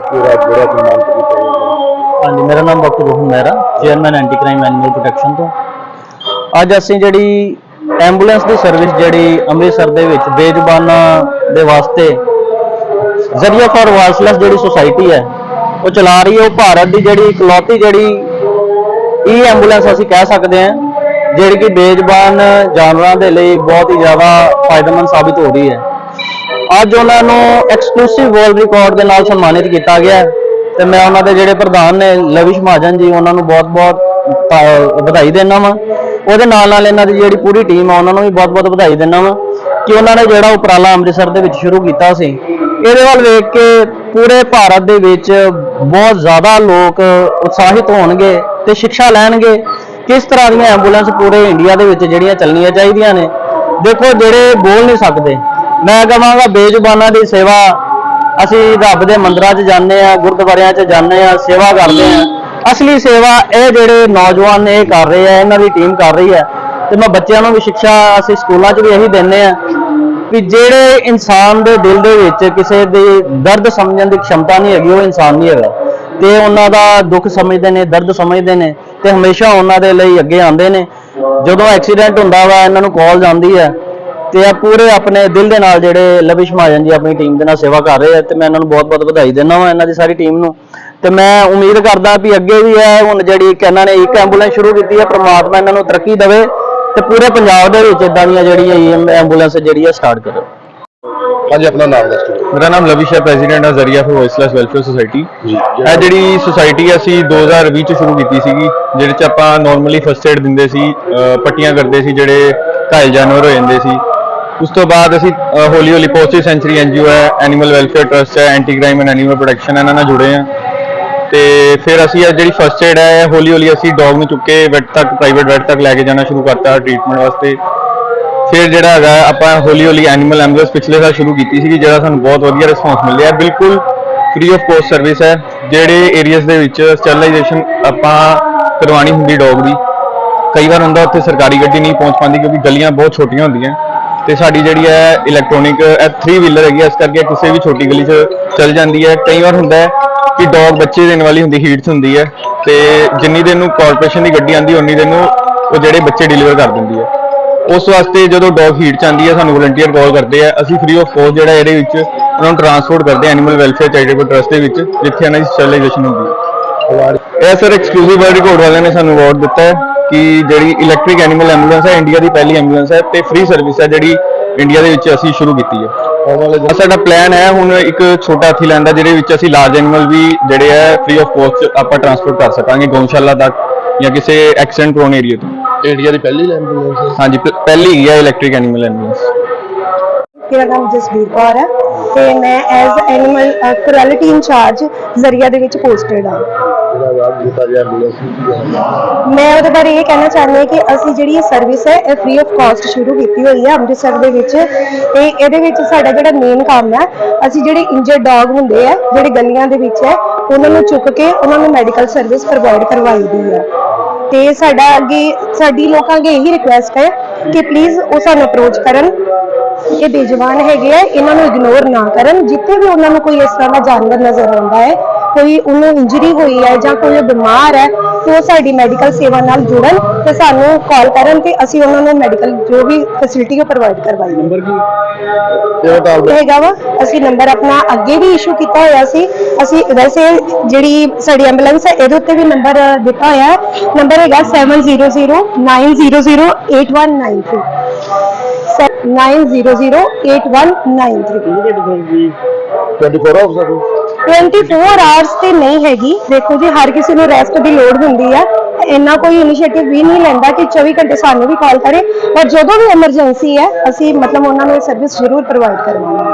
ਪੂਰਾ ਜਿਹੜਾ ਸਨਮਾਨ ਕੀਤਾ ਗਿਆ ਹਾਂਜੀ, ਮੇਰਾ ਨਾਮ doctor Rohan Mehra chairman anti crime animal protection ਤੋਂ। ਅੱਜ ਅਸੀਂ ਜਿਹੜੀ ਐਂਬੂਲੈਂਸ ਦੀ ਸਰਵਿਸ ਜਿਹੜੀ ਅੰਮ੍ਰਿਤਸਰ ਦੇ ਵਿੱਚ ਬੇਜ਼ੁਬਾਨਾਂ ਦੇ ਵਾਸਤੇ ਜ਼ਰੀਆ ਫਾਰ ਵਾਇਸਲੈਸ ਜਿਹੜੀ ਸੁਸਾਇਟੀ ਹੈ, ਉਹ ਚਲਾ ਰਹੀ ਹੈ, ਉਹ ਭਾਰਤ ਦੀ ਜਿਹੜੀ ਇਕਲੌਤੀ ਜਿਹੜੀ ਈ ਐਂਬੂਲੈਂਸ ਅਸੀਂ ਕਹਿ ਸਕਦੇ ਹਾਂ, ਜਿਹੜੀ ਕਿ ਬੇਜ਼ਬਾਨ ਜਾਨਵਰਾਂ ਦੇ ਲਈ ਬਹੁਤ ਹੀ ਜ਼ਿਆਦਾ ਫਾਇਦੇਮੰਦ ਸਾਬਿਤ ਹੋ ਰਹੀ ਹੈ। ਅੱਜ ਉਹਨਾਂ ਨੂੰ ਐਕਸਕਲੂਸਿਵ ਵਰਲਡ ਰਿਕਾਰਡ ਦੇ ਨਾਲ ਸਨਮਾਨਿਤ ਕੀਤਾ ਗਿਆ ਹੈ ਤੇ ਮੈਂ ਉਹਨਾਂ ਦੇ ਜਿਹੜੇ ਪ੍ਰਧਾਨ ਨੇ ਲਵਿਸ਼ ਮਹਾਜਨ ਜੀ, ਉਹਨਾਂ ਨੂੰ ਬਹੁਤ-ਬਹੁਤ ਵਧਾਈ ਦੇਣਾ ਵਾਂ। ਉਹਦੇ ਨਾਲ ਨਾਲ ਇਹਨਾਂ ਦੀ ਜਿਹੜੀ ਪੂਰੀ ਟੀਮ ਆ, ਉਹਨਾਂ ਨੂੰ ਵੀ ਬਹੁਤ-ਬਹੁਤ ਵਧਾਈ ਦੇਣਾ ਵਾਂ ਕਿ ਉਹਨਾਂ ਨੇ ਜਿਹੜਾ ਉਪਰਾਲਾ ਅੰਮ੍ਰਿਤਸਰ ਦੇ ਵਿੱਚ ਸ਼ੁਰੂ ਕੀਤਾ ਸੀ। ਇਹਦੇ ਵੱਲ ਵੇਖ ਕੇ ਪੂਰੇ ਭਾਰਤ ਦੇ ਵਿੱਚ ਬਹੁਤ ਜ਼ਿਆਦਾ ਲੋਕ ਉਤਸ਼ਾਹਿਤ ਹੋਣਗੇ ਤੇ ਸਿੱਖਿਆ ਲੈਣਗੇ ਕਿਸ ਤਰ੍ਹਾਂ ਦੀਆਂ ਐਂਬੂਲੈਂਸ ਪੂਰੇ ਇੰਡੀਆ ਦੇ ਵਿੱਚ ਜਿਹੜੀਆਂ ਚੱਲਣੀਆਂ ਚਾਹੀਦੀਆਂ ਨੇ। ਦੇਖੋ, ਜਿਹੜੇ ਬੋਲ ਨਹੀਂ ਸਕਦੇ। ਮੈਂ ਕਹਾਂਗਾ ਬੇਜ਼ੁਬਾਨਾਂ ਦੀ ਸੇਵਾ। ਅਸੀਂ ਰੱਬ ਦੇ ਮੰਦਰਾਂ 'ਚ ਜਾਂਦੇ ਆ ਗੁਰਦੁਆਰਿਆਂ 'ਚ ਜਾਂਦੇ ਆ ਸੇਵਾ ਕਰਦੇ ਆ ਅਸਲੀ ਸੇਵਾ ਇਹ ਜਿਹੜੇ ਨੌਜਵਾਨ ਨੇ, ਇਹ ਕਰ ਰਹੇ ਆ, ਇਹਨਾਂ ਦੀ ਟੀਮ ਕਰ ਰਹੀ ਹੈ। ਤੇ ਮੈਂ ਬੱਚਿਆਂ ਨੂੰ ਵੀ ਸਿੱਖਿਆ, ਅਸੀਂ ਸਕੂਲਾਂ 'ਚ ਵੀ ਇਹੀ ਦਿੰਦੇ ਆ ਕਿ ਜਿਹੜੇ ਇਨਸਾਨ ਦੇ ਦਿਲ ਦੇ ਵਿੱਚ ਕਿਸੇ ਦੇ ਦਰਦ ਸਮਝਣ ਦੀ ਖਮਤਾ ਨਹੀਂ ਹੈਗੀ, ਉਹ ਇਨਸਾਨ ਨਹੀਂ ਹੈਗਾ। ਤੇ ਉਹਨਾਂ ਦਾ ਦੁੱਖ ਸਮਝਦੇ ਨੇ, ਦਰਦ ਸਮਝਦੇ ਨੇ ਤੇ ਹਮੇਸ਼ਾ ਉਹਨਾਂ ਦੇ ਲਈ ਅੱਗੇ ਆਉਂਦੇ ਨੇ। ਜਦੋਂ ਐਕਸੀਡੈਂਟ ਹੁੰਦਾ ਵਾ, ਇਹਨਾਂ ਨੂੰ ਕਾਲ ਜਾਂਦੀ ਹੈ। ਤੇ ਇਹ ਪੂਰੇ ਆਪਣੇ ਦਿਲ ਦੇ ਨਾਲ ਜਿਹੜੇ ਲਵਿਸ਼ ਮਹਾਜਨ ਜੀ ਆਪਣੀ ਟੀਮ ਦੇ ਨਾਲ ਸੇਵਾ ਕਰ ਰਹੇ ਆ ਤੇ ਮੈਂ ਇਹਨਾਂ ਨੂੰ ਬਹੁਤ-ਬਹੁਤ ਵਧਾਈ ਦਿੰਦਾ ਵਾਂ ਇਹਨਾਂ ਦੀ ਸਾਰੀ ਟੀਮ ਨੂੰ। ਤੇ ਮੈਂ ਉਮੀਦ ਕਰਦਾ ਵੀ ਅੱਗੇ ਵੀ ਹੈ ਹੁਣ ਜਿਹੜੀ ਇੱਕ ਇਹਨਾਂ ਨੇ ਇੱਕ ਐਂਬੂਲੈਂਸ ਸ਼ੁਰੂ ਕੀਤੀ ਹੈ ਪ੍ਰਮਾਤਮਾ ਇਹਨਾਂ ਨੂੰ ਤਰੱਕੀ ਦੇਵੇ ਤੇ ਪੂਰੇ ਪੰਜਾਬ ਦੇ ਵਿੱਚ ਇਦਾਂ ਦੀਆਂ ਜਿਹੜੀਆਂ ਐਂਬੂਲੈਂਸ ਜਿਹੜੀ ਹੈ ਸਟਾਰਟ ਕਰੋ। ਹਾਂਜੀ ਆਪਣਾ ਨਾਮ ਦੱਸੋ ਮੇਰਾ ਨਾਮ ਲਵਿਸ਼ ਹੈ ਪ੍ਰੈਜ਼ੀਡੈਂਟ ਆ ਜ਼ਰੀਆ ਫॉर ਵੌਇਸਲੈਸ ਵੈਲਫੇਅਰ ਸੁਸਾਇਟੀ ਇਹ ਜਿਹੜੀ ਸੁਸਾਇਟੀ ਅਸੀਂ 2020 ਚ ਸ਼ੁਰੂ ਕੀਤੀ ਸੀਗੀ ਜਿਹਦੇ ਚ ਆਪਾਂ ਨਾਰਮਲੀ ਫਸਟ ਏਡ ਦਿੰਦੇ ਸੀ ਪੱਟੀਆਂ ਕਰਦੇ ਸੀ ਜਿਹੜੇ ਘਾਇਲ ਜਾਨਵਰ ਹੋ ਜਾਂਦੇ ਸੀ। ਉਸ ਤੋਂ ਬਾਅਦ ਅਸੀਂ ਹੌਲੀ ਹੌਲੀ ਪੋਸਟਿਵ ਸੈਂਚਰੀ ਐਨਜੀਓ ਹੈ ਐਨੀਮਲ ਵੈਲਫੇਅਰ ਟਰਸਟ ਹੈ anti crime and animal protection ਇਹਨਾਂ ਨਾਲ ਜੁੜੇ ਆ ਤੇ ਫਿਰ ਅਸੀਂ ਇਹ ਜਿਹੜੀ ਫਸਟ ਏਡ ਹੈ, ਹੌਲੀ ਹੌਲੀ ਅਸੀਂ ਡੌਗ ਨੂੰ ਚੁੱਕ ਕੇ ਵੈਟ ਤੱਕ ਪ੍ਰਾਈਵੇਟ ਵੈਟ ਤੱਕ ਲੈ ਕੇ ਜਾਣਾ ਸ਼ੁਰੂ ਕਰਤਾ ਟ੍ਰੀਟਮੈਂਟ ਵਾਸਤੇ। ਫਿਰ ਜਿਹੜਾ ਹੈਗਾ, ਆਪਾਂ ਹੌਲੀ ਹੌਲੀ ਐਨੀਮਲ ਐਂਬੂਲੈਂਸ ਪਿਛਲੇ ਸਾਲ ਸ਼ੁਰੂ ਕੀਤੀ ਸੀ ਜਿਹੜਾ ਸਾਨੂੰ ਬਹੁਤ ਵਧੀਆ ਰਿਸਪੌਂਸ ਮਿਲਿਆ ਬਿਲਕੁਲ ਫ੍ਰੀ ਆਫ ਕੋਸਟ ਸਰਵਿਸ ਹੈ, ਜਿਹੜੇ ਏਰੀਆਜ਼ ਦੇ ਵਿੱਚ ਸਟਰਲਾਈਜੇਸ਼ਨ ਆਪਾਂ ਕਰਵਾਣੀ ਹੁੰਦੀ ਡੌਗ ਦੀ। ਕਈ ਵਾਰ ਹੁੰਦਾ ਉੱਥੇ ਸਰਕਾਰੀ ਗੱਡੀ ਨਹੀਂ ਪਹੁੰਚ ਪਾਉਂਦੀ ਕਿਉਂਕਿ ਗਲੀਆਂ ਬਹੁਤ ਛੋਟੀਆਂ ਹੁੰਦੀਆਂ। ਤੇ ਸਾਡੀ ਜਿਹੜੀ ਹੈ ਇਲੈਕਟ੍ਰੋਨਿਕ ਇਹ 3 ਵੀਲਰ ਹੈਗੀ ਹੈ, ਇਸ ਕਰਕੇ ਕਿਸੇ ਵੀ ਛੋਟੀ ਗਲੀ 'ਚ ਚੱਲ ਜਾਂਦੀ ਹੈ। ਕਈ ਵਾਰ ਹੁੰਦਾ ਹੈ ਕਿ ਡੌਗ ਬੱਚੇ ਦੇਣ ਵਾਲੀ ਹੁੰਦੀ ਹੀਟਸ ਹੁੰਦੀ ਹੈ। ਤੇ ਜਿੰਨੀ ਦਿਨ ਨੂੰ ਕਾਰਪੋਰੇਸ਼ਨ ਦੀ ਗੱਡੀ ਆਂਦੀ ਉਨੀ ਦਿਨ ਨੂੰ ਉਹ ਜਿਹੜੇ ਬੱਚੇ ਡਿਲੀਵਰ ਕਰ ਦਿੰਦੀ ਹੈ। ਉਸ ਵਾਸਤੇ ਜਦੋਂ ਡੌਗ ਹੀਟ ਚ ਆਂਦੀ ਹੈ ਸਾਨੂੰ ਵਲੰਟੀਅਰ ਕਾਲ ਕਰਦੇ ਆ। ਅਸੀਂ ਫ੍ਰੀ ਆਫ ਕੋਸਟ ਜਿਹੜਾ ਇਹਦੇ ਵਿੱਚ ਉਹਨਾਂ ਨੂੰ ਟਰਾਂਸਪੋਰਟ ਕਰਦੇ ਆ ਐਨੀਮਲ ਵੈਲਫੇਅਰ ਚੈਰੀਟੇਬਲ ਟਰਸਟ ਦੇ ਵਿੱਚ ਜਿੱਥੇ ਇਹਨਾਂ ਦੀ ਸਟਰਲਾਈਜੇਸ਼ਨ ਹੁੰਦੀ ਹੈ। ਇਹ ਸਰ ਐਕਸਕਲੂਸਿਵ ਵਰਲਡ ਰਿਕਾਰਡ ਵਾਲਿਆਂ ਨੇ ਸਾਨੂੰ ਅਵਾਰਡ ਦਿੱਤਾ ਹੈ। ਕਿ ਜਿਹੜੀ ਇਲੈਕਟ੍ਰਿਕ ਐਨੀਮਲ ਐਂਬੂਲੈਂਸ ਹੈ ਇੰਡੀਆ ਦੀ ਪਹਿਲੀ ਐਂਬੂਲੈਂਸ ਹੈ ਤੇ ਫ੍ਰੀ ਸਰਵਿਸ ਹੈ ਜਿਹੜੀ ਇੰਡੀਆ ਦੇ ਵਿੱਚ ਅਸੀਂ ਸ਼ੁਰੂ ਕੀਤੀ ਹੈ। ਸਾਡਾ ਪਲਾਨ ਹੈ ਹੁਣ ਇੱਕ ਛੋਟਾ ਹਾਥੀ ਲੈਣ ਦਾ ਜਿਹਦੇ ਵਿੱਚ ਅਸੀਂ ਲਾਰਜ ਐਨੀਮਲ ਵੀ ਜਿਹੜੇ ਹੈ ਫ੍ਰੀ ਆਫ ਕੋਸਟ ਆਪਾਂ ਟਰਾਂਸਪੋਰਟ ਕਰ ਸਕਾਂਗੇ ਗਊਸ਼ਾਲਾ ਤੱਕ ਜਾਂ ਕਿਸੇ ਐਕਸੀਡੈਂਟ ਪ੍ਰੋਨ ਏਰੀਆ ਤੋਂ। ਇੰਡੀਆ ਦੀ ਪਹਿਲੀ ਐਂਬੂਲੈਂਸ ਹਾਂਜੀ ਪ- ਪਹਿਲੀ ਹੀ ਹੈ ਇਲੈਕਟ੍ਰਿਕ ਐਨੀਮਲ ਐਂਬੂਲੈਂਸ ਮੇਰਾ ਨਾਮ ਜਸਬੀਰ ਕੌਰ ਹੈ। ਤੇ ਮੈਂ ਐਜ਼ ਐਨੀਮਲ ਕੁਆਲਿਟੀ ਇੰਚਾਰਜ ਜ਼ਰੀਆ ਦੇ ਵਿੱਚ ਪੋਸਟਡ ਹਾਂ। ਮੈਂ ਉਹਦੇ ਬਾਰੇ ਇਹ ਕਹਿਣਾ ਚਾਹੁੰਦੀ ਹਾਂ ਕਿ ਅਸੀਂ ਜਿਹੜੀ ਇਹ ਸਰਵਿਸ ਹੈ, ਇਹ ਫ੍ਰੀ ਆਫ ਕਾਸਟ ਸ਼ੁਰੂ ਕੀਤੀ ਹੋਈ ਹੈ ਅੰਮ੍ਰਿਤਸਰ ਦੇ ਵਿੱਚ। ਤੇ ਇਹਦੇ ਵਿੱਚ ਸਾਡਾ ਜਿਹੜਾ ਮੇਨ ਕੰਮ ਹੈ, ਅਸੀਂ ਜਿਹੜੇ ਇੰਜਰਡ ਡੌਗ ਹੁੰਦੇ ਆ, ਜਿਹੜੇ ਗਲੀਆਂ ਦੇ ਵਿੱਚ ਹੈ, ਉਹਨਾਂ ਨੂੰ ਚੁੱਕ ਕੇ ਉਹਨਾਂ ਨੂੰ ਮੈਡੀਕਲ ਸਰਵਿਸ ਪ੍ਰੋਵਾਈਡ ਕਰਵਾਈ ਦੀ ਹੈ। ਤੇ ਸਾਡਾ ਅੱਗੇ, ਸਾਡੀ ਲੋਕਾਂ ਅੱਗੇ ਇਹੀ ਰਿਕੁਐਸਟ ਹੈ ਕਿ ਪਲੀਜ਼ ਉਹ ਸਾਨੂੰ ਅਪਰੋਚ ਕਰਨ। ਇਹ ਬੇਜਵਾਨ ਹੈਗੇ ਆ ਇਹਨਾਂ ਨੂੰ ਇਗਨੋਰ ਨਾ ਕਰਨ। ਜਿੱਥੇ ਵੀ ਉਹਨਾਂ ਨੂੰ ਕੋਈ ਇਸ ਤਰ੍ਹਾਂ ਦਾ ਜਾਨਵਰ ਨਜ਼ਰ ਆਉਂਦਾ ਹੈ ਕੋਈ ਉਹਨੂੰ ਇੰਜਰੀ ਹੋਈ ਹੈ ਜਾਂ ਕੋਈ ਬਿਮਾਰ ਹੈ ਤੇ ਉਹ ਸਾਡੀ ਮੈਡੀਕਲ ਸੇਵਾ ਨਾਲ ਜੁੜਨ ਤੇ ਸਾਨੂੰ ਕਾਲ ਕਰਨ ਤੇ ਅਸੀਂ ਉਹਨਾਂ ਨੂੰ ਮੈਡੀਕਲ ਜੋ ਵੀ ਫੈਸਿਲਿਟੀ ਉਹ ਪ੍ਰੋਵਾਈਡ ਕਰਵਾਈਏ। ਨੰਬਰ ਕੀ? ਕਿਹੜਾ ਹੈਗਾ ਵਾ ਅਸੀਂ ਨੰਬਰ ਆਪਣਾ ਅੱਗੇ ਵੀ ਇਸ਼ੂ ਕੀਤਾ ਹੋਇਆ ਸੀ। ਅਸੀਂ ਵੈਸੇ ਜਿਹੜੀ ਸਾਡੀ ਐਂਬੂਲੈਂਸ ਹੈ ਇਹਦੇ ਉੱਤੇ ਵੀ ਨੰਬਰ ਦਿੱਤਾ ਹੋਇਆ ਹੈ। ਨੰਬਰ ਹੈਗਾ 7009008193 900819 24 ਆਫ ਸਰ 24 ਆਵਰਸ ਤੇ ਨਹੀਂ ਹੈਗੀ। ਦੇਖੋ ਜੀ ਹਰ ਕਿਸੇ ਨੂੰ ਰੈਸਟ ਦੀ ਲੋੜ ਹੁੰਦੀ ਹੈ ਇੰਨਾ ਕੋਈ ਇਨੀਸ਼ੀਏਟਿਵ ਵੀ ਨਹੀਂ ਲੈਂਦਾ ਕਿ 24 ਘੰਟੇ ਸਾਨੂੰ ਵੀ ਕਾਲ ਕਰੇ। ਪਰ ਜਦੋਂ ਵੀ ਐਮਰਜੈਂਸੀ ਹੈ ਅਸੀਂ ਮਤਲਬ ਉਹਨਾਂ ਨੂੰ ਇਹ ਸਰਵਿਸ ਜ਼ਰੂਰ ਪ੍ਰੋਵਾਈਡ ਕਰਵਾਵਾਂਗੇ।